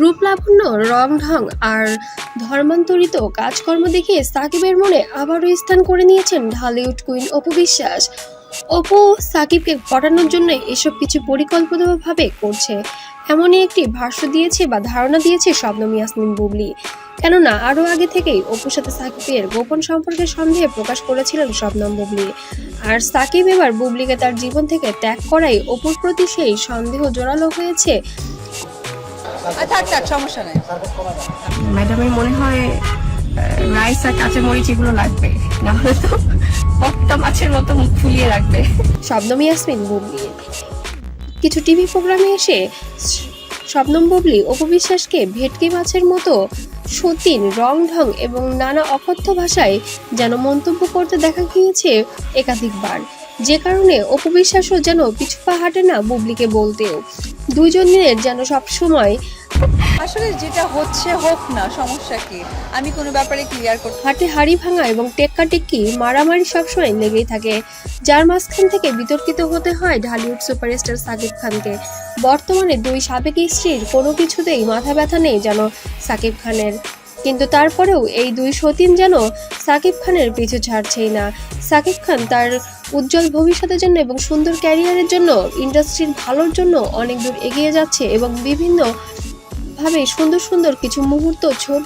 রূপ লাবণ্য রং ঢং আর ধর্মান্তরিত কাজকর্ম দেখে সাকিবের মনে আবারও স্থান করে নিয়েছেন ঢালিউড কুইন অপু বিশ্বাস। অপু সাকিবকে পটানোর জন্য এসব কিছু পরিকল্পিতভাবে করছে। এমনই একটি ভাষ্য দিয়েছে বা ধারণা দিয়েছে শবনম ইয়াসমিন বুবলি। কেননা আরও আগে থেকেই অপুর সাথে সাকিবের গোপন সম্পর্কে সন্দেহ প্রকাশ করেছিলেন শবনম বুবলি। আর সাকিব এবার বুবলিকে তার জীবন থেকে ত্যাগ করাই অপুর প্রতি সেই সন্দেহ জোরালো হয়েছে থাক থাক সমস্যা নেই। ম্যাডামের মনে হয় রাইস আর কাঁচা মরিচ এগুলো লাগবে। নাহলে তো পট্টা মাছের মতো মুখ ফুলিয়ে রাখবে। শবনম ইয়াসমিন বুবলি কিছু টিভি প্রোগ্রামে এসে শবনম বুবলি অপবিশ্বাসকে ভেটকি মাছের মতো সতীন রং ঢং এবং নানা অকথ্য ভাষায় যেন মন্তব্য করতে দেখা গিয়েছে একাধিকবার। যে কারণে অপবিশ্বাসও যেন পিছু পা হাঁটে না বুবলিকে বলতেও। দুইজনের যেন সবসময় আসলে যেটা হচ্ছে হোক না সমস্যা কি? আমি কোনো ব্যাপারে ক্লিয়ার করতে হাটে হাড়ি ভাঙা এবং টেক্কা টেক্কি মারামারি সবসময় লেগেই থাকে। যার মাঝখান থেকে বিতর্কিত হতে হয় ঢালিউড সুপারস্টার সাকিব খানকে। বর্তমানে দুই সাবেক স্ত্রীর কোনো কিছুতেই মাথা ব্যথা নেই যেন সাকিব খানের। কিন্তু তারপরেও এই দুই সতীন যেন সাকিব খানের পিছু ছাড়ছেই না। সাকিব খান তার উজ্জ্বল ভবিষ্যতের জন্য এবং সুন্দর ক্যারিয়ারের জন্য ইন্ডাস্ট্রির ভালোর জন্য অনেক দূর এগিয়ে যাচ্ছে এবং বিভিন্ন ভাবে সুন্দর সুন্দর কিছু মুহূর্ত